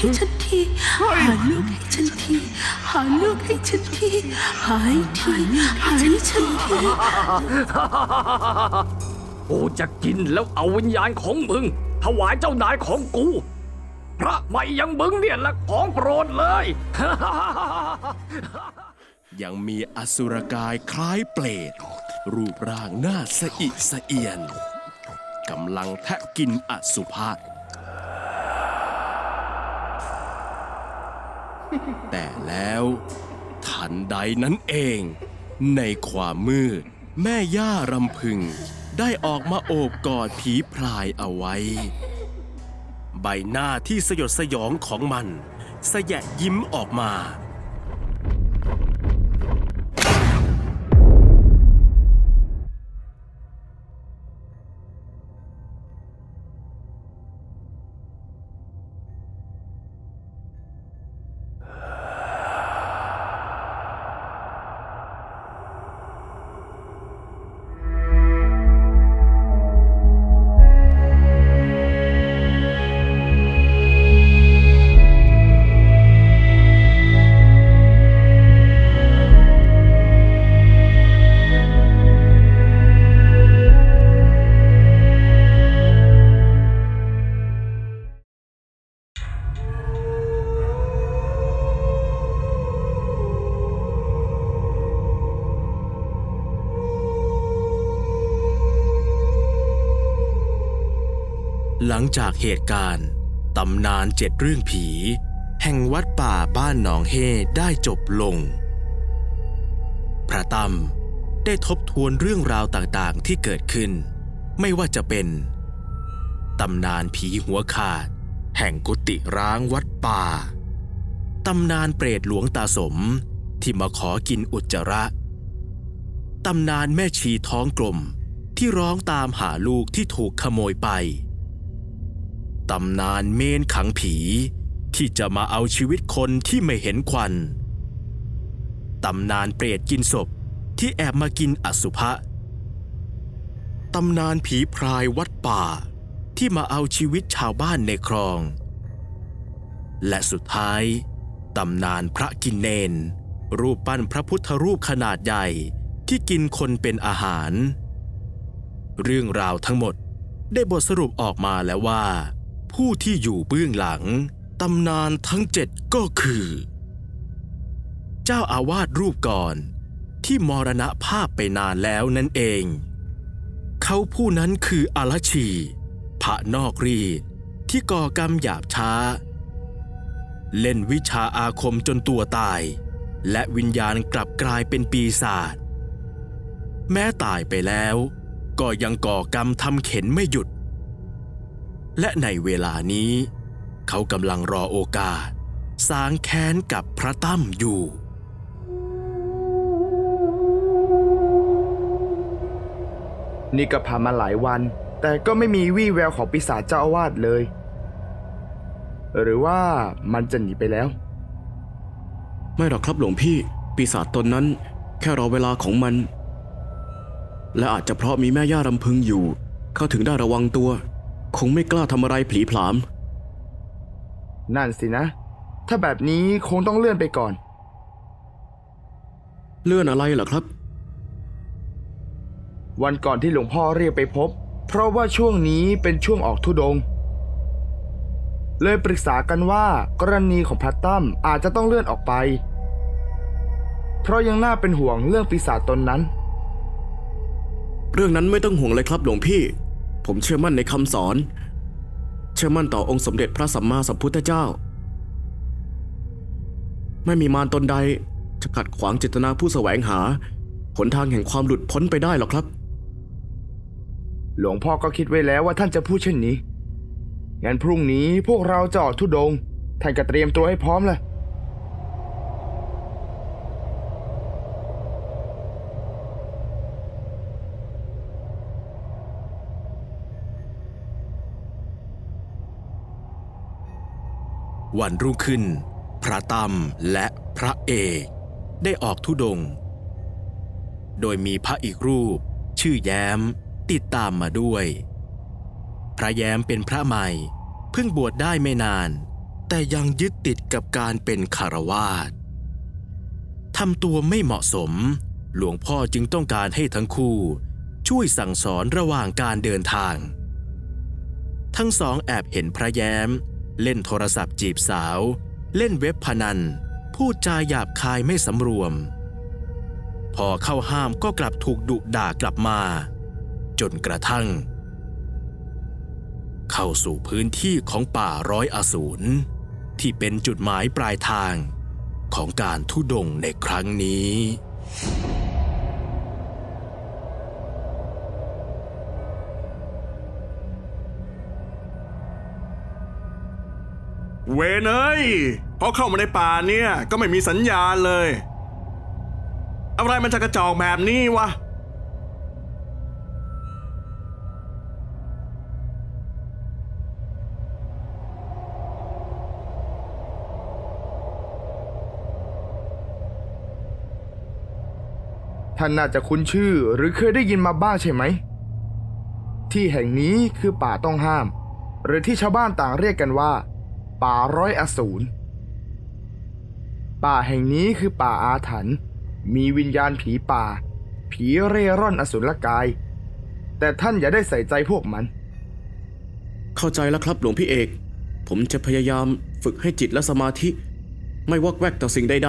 ให้ฉันที หาลูกให้ฉันที หาลูกให้ฉันที หาให้ที หาให้ฉันที กูจะกินแล้วเอาวิญญาณของมึง ถวายเจ้านายของกู พระไม่ยังมึงเนี่ยละของโปรดเลย ยังมีอสุรกายคล้ายเปรตรูปร่างหน้าสะอิสะเอียน กำลังแทะกินอสุภะ แต่แล้วทันใดนั้นเอง ในความมืด แม่ย่ารำพึง ได้ออกมาโอบกอดผีพรายเอาไว้ ใบหน้าที่สยดสยองของมัน สยะยิ้มออกมา งจากเหตุการณ์ตำนานเจ็ดเรื่องผี แห่งวัดป่าบ้านหนองเฮได้จบลง พระตั้มได้ทบทวนเรื่องราวต่างๆที่เกิดขึ้น ไม่ว่าจะเป็นตำนานผีหัวขาด แห่งกุฏิร้างวัดป่าตำนานเปรตหลวงตาสมที่มาขอกินอุจจาระตำนานแม่ชีท้องกลมที่ร้องตามหาลูกที่ถูกขโมยไป ตำนานเมนขังผี ที่จะมาเอาชีวิตคนที่ไม่เห็นควัน ตำนานเปรตกินศพที่แอบมากินอสุภะ ตำนานผีพรายวัดป่าที่มาเอาชีวิตชาวบ้านในคลอง และสุดท้าย ตำนานพระกินเนน รูปปั้นพระพุทธรูปขนาดใหญ่ที่กินคนเป็นอาหาร เรื่องราวทั้งหมดได้บทสรุปออกมาแล้วว่า ผู้ที่อยู่เบื้องหลังตำนานทั้งเจ็ดก็คือ เจ้าอาวาสรูปก่อนที่มรณภาพไปนานแล้วนั่นเอง เขาผู้นั้นคืออลชี พระนอกรีดที่ก่อกรรมหยาบช้า เล่นวิชาอาคมจนตัวตาย และวิญญาณกลับกลายเป็นปีศาจแม้ตายไปแล้ว ก็ยังก่อกรรมทำเข็นไม่หยุด และในเวลานี้ เขากำลังรอโอกาส สางแค้นกับพระตั้มอยู่ นี่ก็ผ่านมาหลายวัน แต่ก็ไม่มีวี่แววของปีศาจเจ้าอาวาสเลย หรือว่ามันจะหนีไปแล้ว ไม่หรอกครับหลวงพี่ ปีศาจตนนั้น แค่รอเวลาของมัน และอาจจะเพราะมีแม่ย่ารำพึงอยู่ เขาถึงได้ระวังตัว คงไม่กล้าทำอะไรผลีผลาม นั่นสินะ ถ้าแบบนี้คงต้องเลื่อนไปก่อน เลื่อนอะไรเหรอครับ วันก่อนที่หลวงพ่อเรียกไปพบ เพราะว่าช่วงนี้เป็นช่วงออกทุดงค์เลยปรึกษากันว่ากรณีของพระตั้มอาจจะต้องเลื่อนออกไป เพราะยังน่าเป็นห่วงเรื่องปีศาจตนนั้น เรื่องนั้นไม่ต้องห่วงเลยครับหลวงพี่ ผมเชื่อมั่นในคำสอน เชื่อมั่นต่อองค์สมเด็จพระสัมมาสัมพุทธเจ้า ไม่มีมารตนใดจะขัดขวางเจตนาผู้แสวงหาหนทางแห่งความหลุดพ้นไปได้หรอกครับ หลวงพ่อก็คิดไว้แล้วว่าท่านจะพูดเช่นนี้งั้นพรุ่งนี้พวกเราจะออกทุดง ท่านก็เตรียมตัวให้พร้อมเลย วันรุ่งขึ้น พระตั้มและพระเอกได้ออกทุดง โดยมีพระอีกรูป ชื่อแย้มติดตามมาด้วย พระแย้มเป็นพระใหม่ เพิ่งบวชได้ไม่นาน แต่ยังยึดติดกับการเป็นคารวาสทำตัวไม่เหมาะสม หลวงพ่อจึงต้องการให้ทั้งคู่ ช่วยสั่งสอนระหว่างการเดินทาง ทั้งสองแอบเห็นพระแย้ม เล่นโทรศัพท์จีบสาว เล่นเว็บพนัน พูดจาหยาบคายไม่สำรวม พอเข้าห้ามก็กลับถูกดุด่ากลับมา จนกระทั่ง เข้าสู่พื้นที่ของป่าร้อยอสูรที่เป็นจุดหมายปลายทางของการทุดงในครั้งนี้ เวนเอ้ยพอเข้ามาในป่าเนี่ยก็ไม่มีสัญญาณเลย อะไรมันจะกระจอกแบบนี้วะ ท่านน่าจะคุ้นชื่อหรือเคยได้ยินมาบ้างใช่ไหม ที่แห่งนี้คือป่าต้องห้าม หรือที่ชาวบ้านต่างเรียกกันว่า ป่าร้อยอสูร ป่าแห่งนี้คือป่าอาถรรพ์ มีวิญญาณผีป่า ผีเร่ร่อนอสุรกาย แต่ท่านอย่าได้ใส่ใจพวกมัน เข้าใจแล้วครับหลวงพี่เอก ผมจะพยายามฝึกให้จิตและสมาธิ ไม่วอกแวกต่อสิ่งใด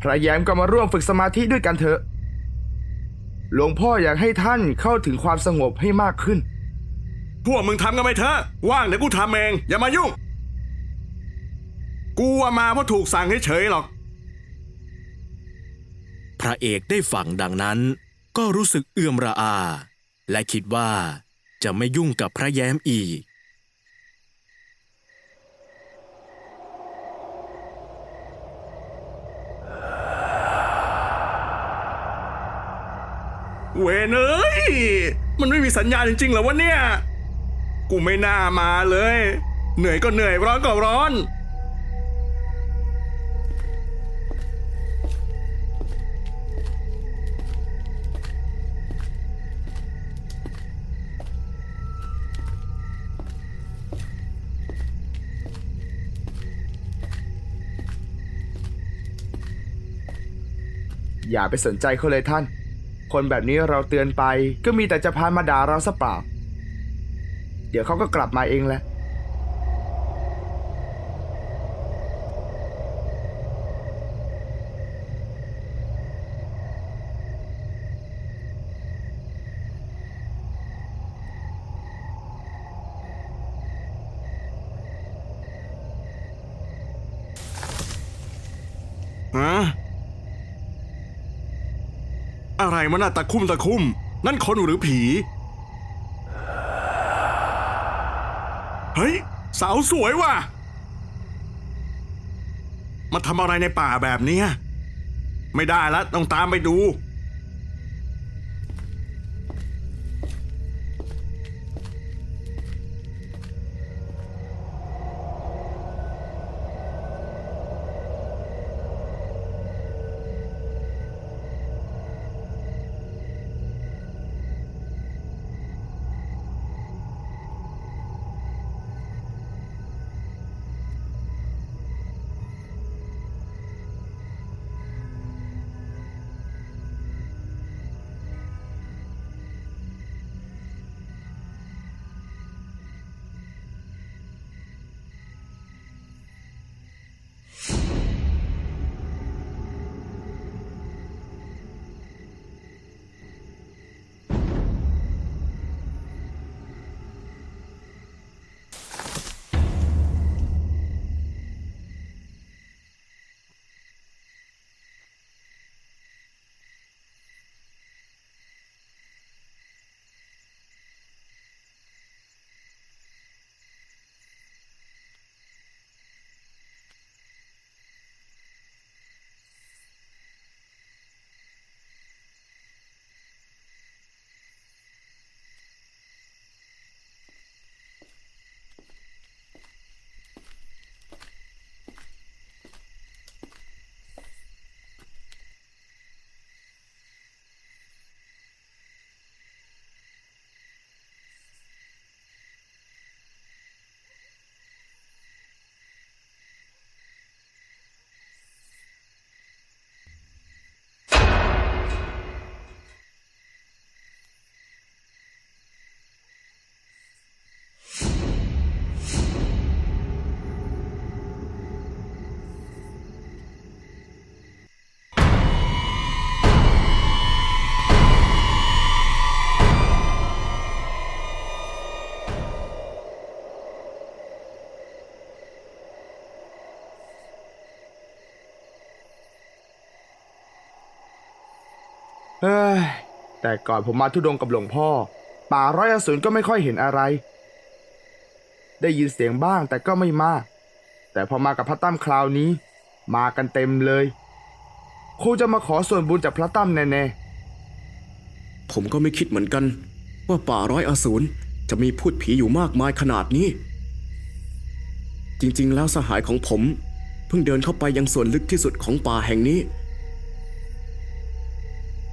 พระแย้มก็มาร่วมฝึกสมาธิด้วยกันเถอะ หลวงพ่ออยากให้ท่านเข้าถึงความสงบให้มากขึ้น พวกมึงทำกันไปเถอะว่างเดี๋ยวกูทำเองอย่ามายุ่ง กูว่ามาเพราะถูกสั่งเฉยๆหรอก พระเอกได้ฟังดังนั้น ก็รู้สึกเอื่อมระอา และคิดว่าจะไม่ยุ่งกับพระแย้มอีก เวนเอ้ย มันไม่มีสัญญาณจริงๆเหรอวะเนี่ย กูไม่น่ามาเลย เหนื่อยก็เหนื่อยร้อนก็ร้อน อย่าไปสนใจเขาเลยท่าน คนแบบนี้เราเตือนไปก็มีแต่จะพานมาด่าเราซะเปล่า เดี๋ยวเขาก็กลับมาเองแหละฮะอะไรมันน่ะตะคุ่มตะคุ่ม นั่นคนหรือผี สาวสวยว่ะ มาทำอะไรในป่าแบบเนี้ย ไม่ได้แล้วต้องตามไปดู เฮ้ยแต่ก่อนผมมาทุดงกับหลวงพ่อ ป่าร้อยอสูรก็ไม่ค่อยเห็นอะไร ได้ยินเสียงบ้างแต่ก็ไม่มาก แต่พอมากับพระตั้มคราวนี้ มากันเต็มเลยคงจะมาขอส่วนบุญจากพระตั้มแน่ๆ ผมก็ไม่คิดเหมือนกัน ว่าป่าร้อยอสูรจะมีพูดผีอยู่มากมายขนาดนี้ จริงๆ แล้วสหายของผม เพิ่งเดินเข้าไปยังส่วนลึกที่สุดของป่าแห่งนี้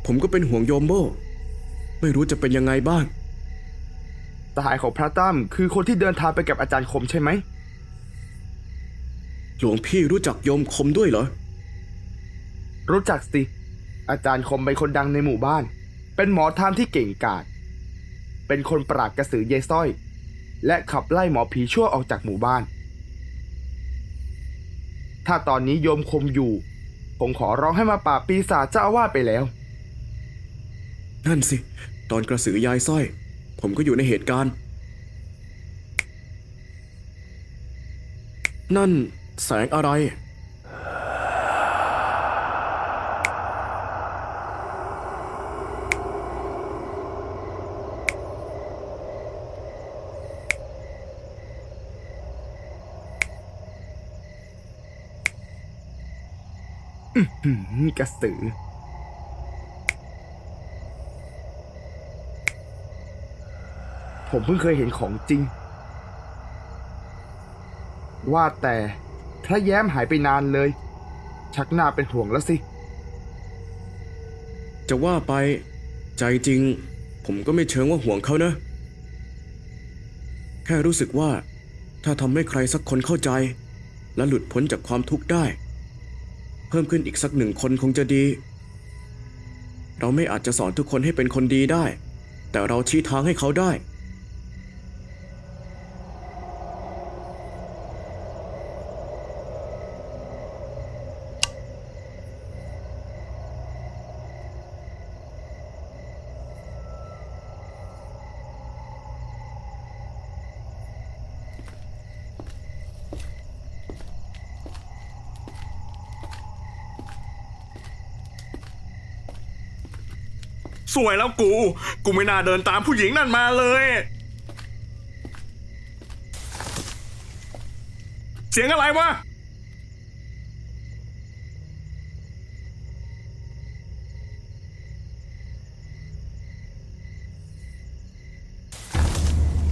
ผมก็เป็นห่วงโยมโบ ไม่รู้จะเป็นยังไงบ้างๆสหายของพระตั้มคือคนที่เดินทางไปกับอาจารย์คมใช่ไหม หลวงพี่รู้จักโยมคมด้วยเหรอ รู้จักสิ อาจารย์คมเป็นคนดังในหมู่บ้าน เป็นหมอธรรมที่เก่งกาจ เป็นคนปราบกระสือเยายสร้อย และขับไล่หมอผีชั่วออกจากหมู่บ้าน ถ้าตอนนี้โยมคมอยู่ ผมขอร้องให้มาปราบปีศาจเจ้าอาวาสไปแล้ว นั่นสิ ตอนกระสือยายสร้อย ผมก็อยู่ในเหตุการณ์ นั่นแสงอะไรหืมกระสือ ผมเพิ่งเคยเห็นของจริง ว่าแต่พระแย้มหายไปนานเลย ชักหน้าเป็นห่วงแล้วสิ จะว่าไปใจจริง ผมก็ไม่เชิงว่าห่วงเขานะ แค่รู้สึกว่า ถ้าทำให้ใครสักคนเข้าใจ และหลุดพ้นจากความทุกข์ได้ เพิ่มขึ้นอีกสักหนึ่งคนคงจะดี เราไม่อาจจะสอนทุกคนให้เป็นคนดีได้ แต่เราชี้ทางให้เขาได้ สวยแล้วกู กูไม่น่าเดินตามผู้หญิงนั่นมาเลย เสียงอะไรวะ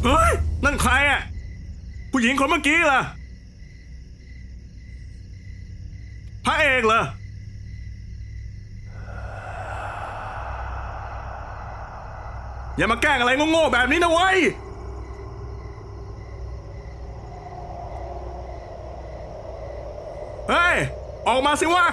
เฮ้ย นั่นใครอะ ผู้หญิงคนเมื่อกี้ล่ะพระเอกเหรอ อย่ามาแกล้งอะไรโง่ๆแบบนี้นะเว้ย เฮ้ย ออกมาสิวะ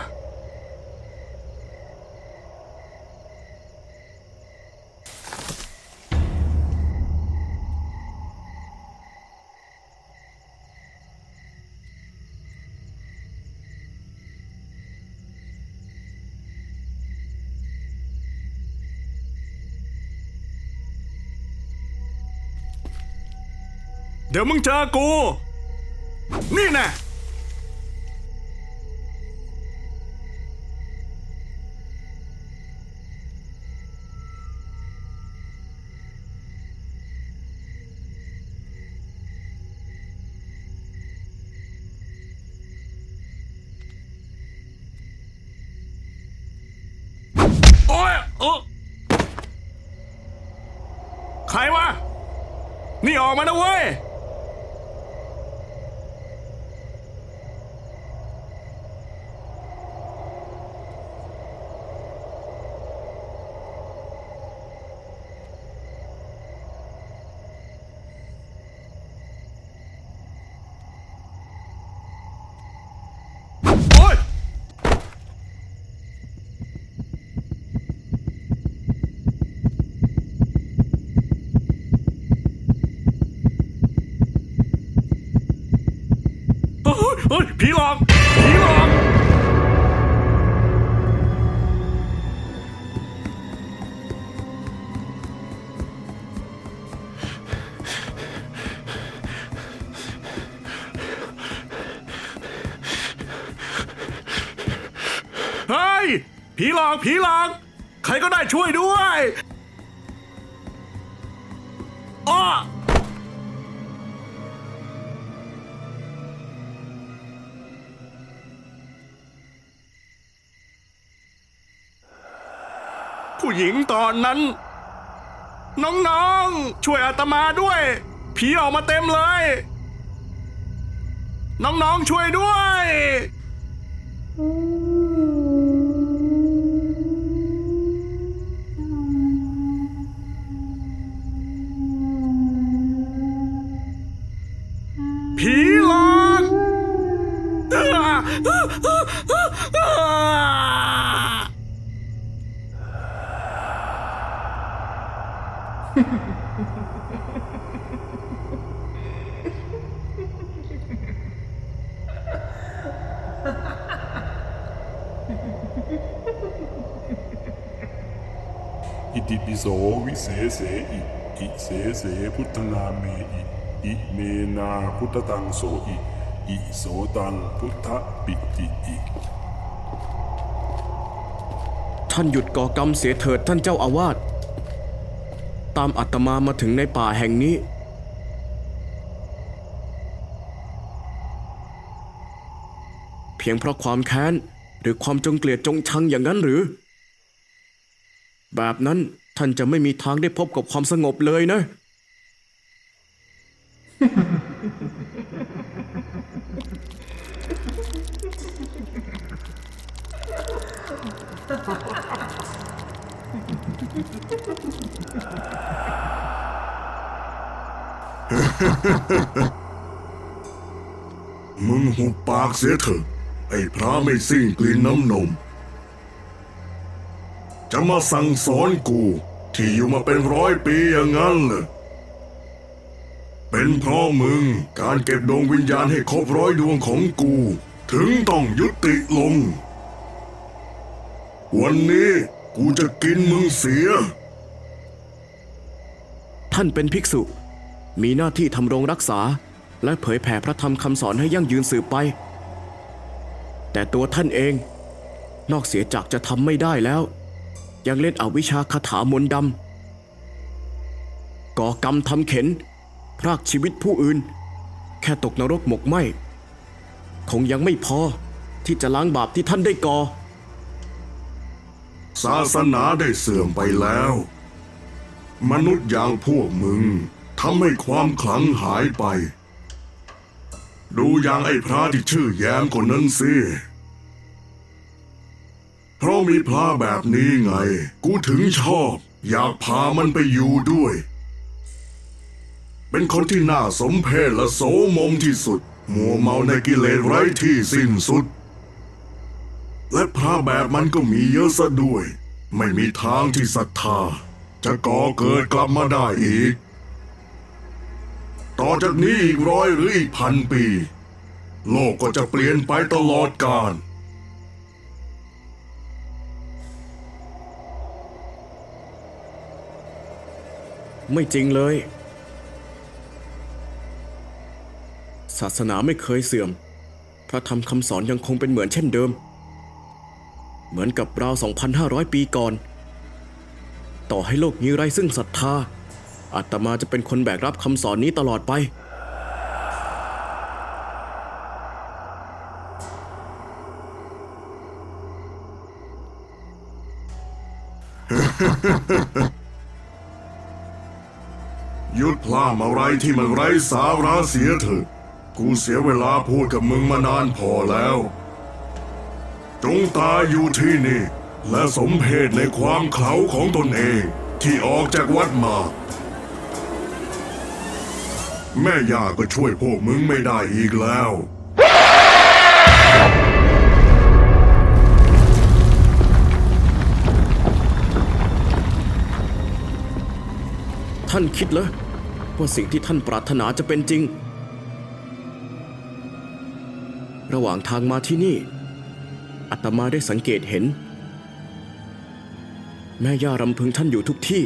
ดี๋ยวมึงเจอกู นี่น่โอ้ยเออใครวะ นี่ออกมานะเว้ย โอ๊ย เฮ้ยผีหลอก ผีหลอก เฮ้ย ผีหลอก ผีหลอก ใครก็ได้ช่วยด้วยอ้อ หญิงตอนนั้น น้องๆ ช่วยอาตมาด้วย ผีออกมาเต็มเลย น้องๆ ช่วยด้วยผี เศษเสอิอิเสเสพุทธนาเมอิอิเมนาพุทธตังโสอิอิโสตังพุทธปิติอิท่านหยุดก่อกรรมเสียเถิดท่านเจ้าอาวาสตามอาตมามาถึงในป่าแห่งนี้ เพียงเพราะความแค้น หรือความจงเกลียดจงชังอย่างนั้นหรือ แบบนั้น ท่านจะไม่มีทางได้พบกับความสงบเลยนะ มึงหุบปากเสียเถอะ ไอ้พระไม่สิ้นกลิ่นน้ำนม จะมาสั่งสอนกู ที่อยู่มาเป็นร้อยปีอย่างนั้นเหรอเป็นเพราะมึงการเก็บดวงวิญญาณให้ครบร้อยดวงของกู ถึงต้องยุติลง วันนี้กูจะกินมึงเสีย ท่านเป็นภิกษุ มีหน้าที่ทำรงรักษา และเผยแผ่พระธรรมคำสอนให้ยั่งยืนสืบไป แต่ตัวท่านเอง นอกเสียจากจะทำไม่ได้แล้ว ยังเล่นเอาวิชาคาถามนต์ดำก่อกรรมทำเข็น พรากชีวิตผู้อื่น แค่ตกนรกหมกไหมคงยังไม่พอที่จะล้างบาปที่ท่านได้ก่อ ศาสนาได้เสื่อมไปแล้ว มนุษย์อย่างพวกมึงทำให้ความขลังหายไป ดูอย่างไอ้พระที่ชื่อแย้มคนนั้นสิ เพราะมีพระแบบนี้ไง กูถึงชอบ อยากพามันไปอยู่ด้วย เป็นคนที่น่าสมเพชและโสมมที่สุด มัวเมาในกิเลสไร้ที่สิ้นสุด และพระแบบมันก็มีเยอะซะด้วย ไม่มีทางที่ศรัทธา จะก่อเกิดกลับมาได้อีก ต่อจากนี้อีกร้อยหรืออีกพันปี โลกก็จะเปลี่ยนไปตลอดกาล ไม่จริงเลย ศาสนาไม่เคยเสื่อม พระธรรมคำสอนยังคงเป็นเหมือนเช่นเดิม เหมือนกับราว 2,500 ปีก่อน ต่อให้โลกนี้ไร้ซึ่งศรัทธาอาตมาจะเป็นคนแบกรับคำสอนนี้ตลอดไป ที่มันไร้สาระเสียเถอะ กูเสียเวลาพูดกับมึงมานานพอแล้ว จงตายอยู่ที่นี่ และสมเพศในความเขลาของตนเองที่ออกจากวัดมา แม่ย่าก็ช่วยพวกมึงไม่ได้อีกแล้วท่านคิดเหรอ ว่าสิ่งที่ท่านปรารถนาจะเป็นจริง ระหว่างทางมาที่นี่อาตมาได้สังเกตเห็น แม่ย่ารำพึงท่านอยู่ทุกที่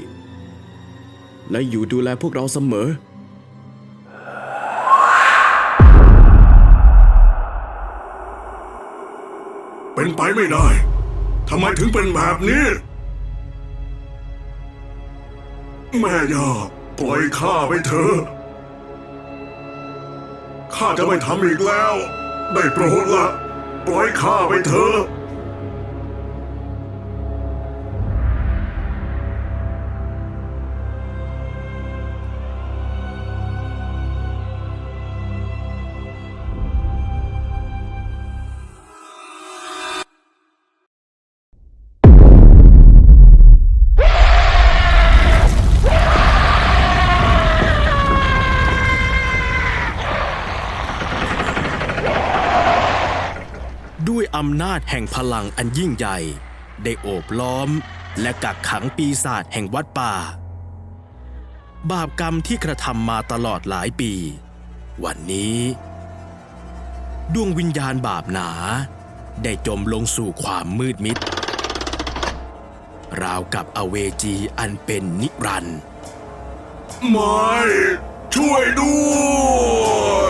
และอยู่ดูแลพวกเราเสมอเป็นไปไม่ได้ ทำไมถึงเป็นแบบนี้ แม่ย่า ปล่อยข้าไปเถอะ ข้าจะไม่ทำอีกแล้ว ได้โปรดละ ปล่อยข้าไปเถอะาจแห่งพลังอันยิ่งใหญ่ ได้โอบล้อม และกักขังปีศาจแห่งวัดป่า บาปกรรมที่กระทำมาตลอดหลายปี วันนี้ ดวงวิญญาณบาปหนา ได้จมลงสู่ความมืดมิด ราวกับอเวจีอันเป็นนิรันดร์ไม่ ช่วยด้วย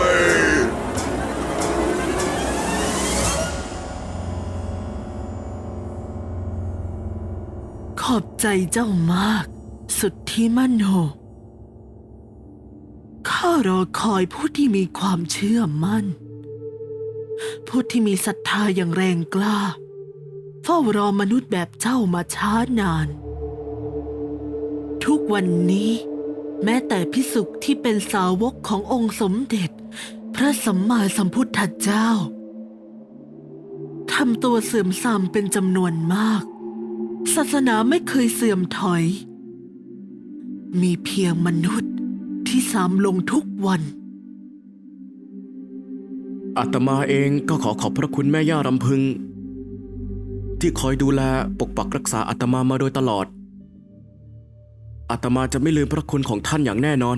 อบใจเจ้ามาก สุดที่มั่นโนข้ารอคอยผู้ที่มีความเชื่อมั่น ผู้ที่มีศรัทธาอย่างแรงกล้า เฝ้ารอมนุษย์แบบเจ้ามาช้านาน ทุกวันนี้ แม้แต่พิสุกที่เป็นสาวกขององค์สมเด็จ พระสัมมาสัมพุทธเจ้าทำตัวเสื่อมทรามเป็นจำนวนมาก ศาสนาไม่เคยเสื่อมถอย มีเพียงมนุษย์ที่สามลงทุกวัน อาตมาเองก็ขอขอบพระคุณแม่ย่ารำพึง ที่คอยดูแลปกปักรักษาอาตมามาโดยตลอด อาตมาจะไม่ลืมพระคุณของท่านอย่างแน่นอน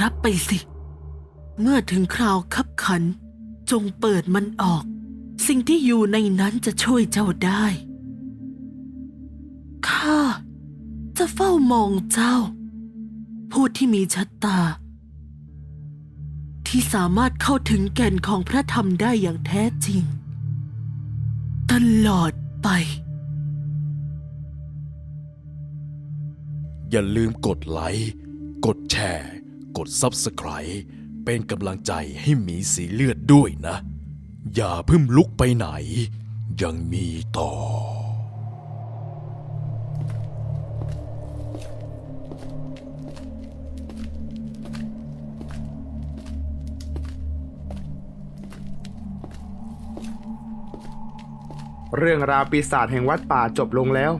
รับไปสิ เมื่อถึงคราวคับขัน จงเปิดมันออก สิ่งที่อยู่ในนั้นจะช่วยเจ้าได้ ข้า จะเฝ้ามองเจ้า ผู้ที่มีชะตา ที่สามารถเข้าถึงแก่นของพระธรรมได้อย่างแท้จริง ตลอดไปอย่าลืมกดไลค์ กดแชร์ กด Subscribe เป็นกำลังใจให้หมีสีเลือดด้วยนะ อย่าเพิ่งลุกไปไหน ยังมีต่อ เรื่องราวปีศาจแห่งวัดป่าจบลงแล้ว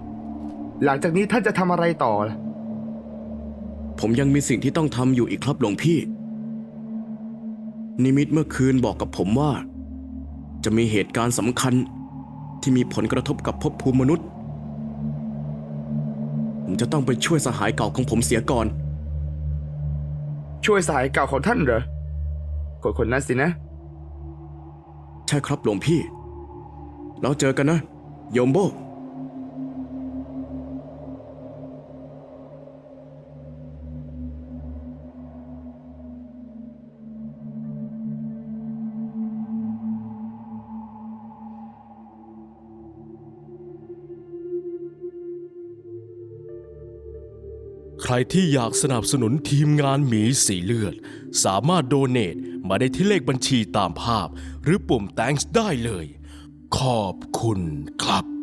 หลังจากนี้ท่านจะทำอะไรต่อล่ะ ผมยังมีสิ่งที่ต้องทำอยู่อีกครับหลวงพี่ นิมิตเมื่อคืนบอกกับผมว่า จะมีเหตุการณ์สำคัญที่มีผลกระทบกับภพภูมิมนุษย์ ผมจะต้องไปช่วยสหายเก่าของผมเสียก่อน ช่วยสหายเก่าของท่านเหรอคนคนนั้นสินะ ใช่ครับหลวงพี่ แล้วเจอกันนะ โยมโบ รที่อยากสนับสนุนทีมงานหมีสีเลือด สามารถโดเน a มาได้ที่เลขบัญชีตามภาพ หรือปุ่ม thanks ได้เลย ขอบคุณครับ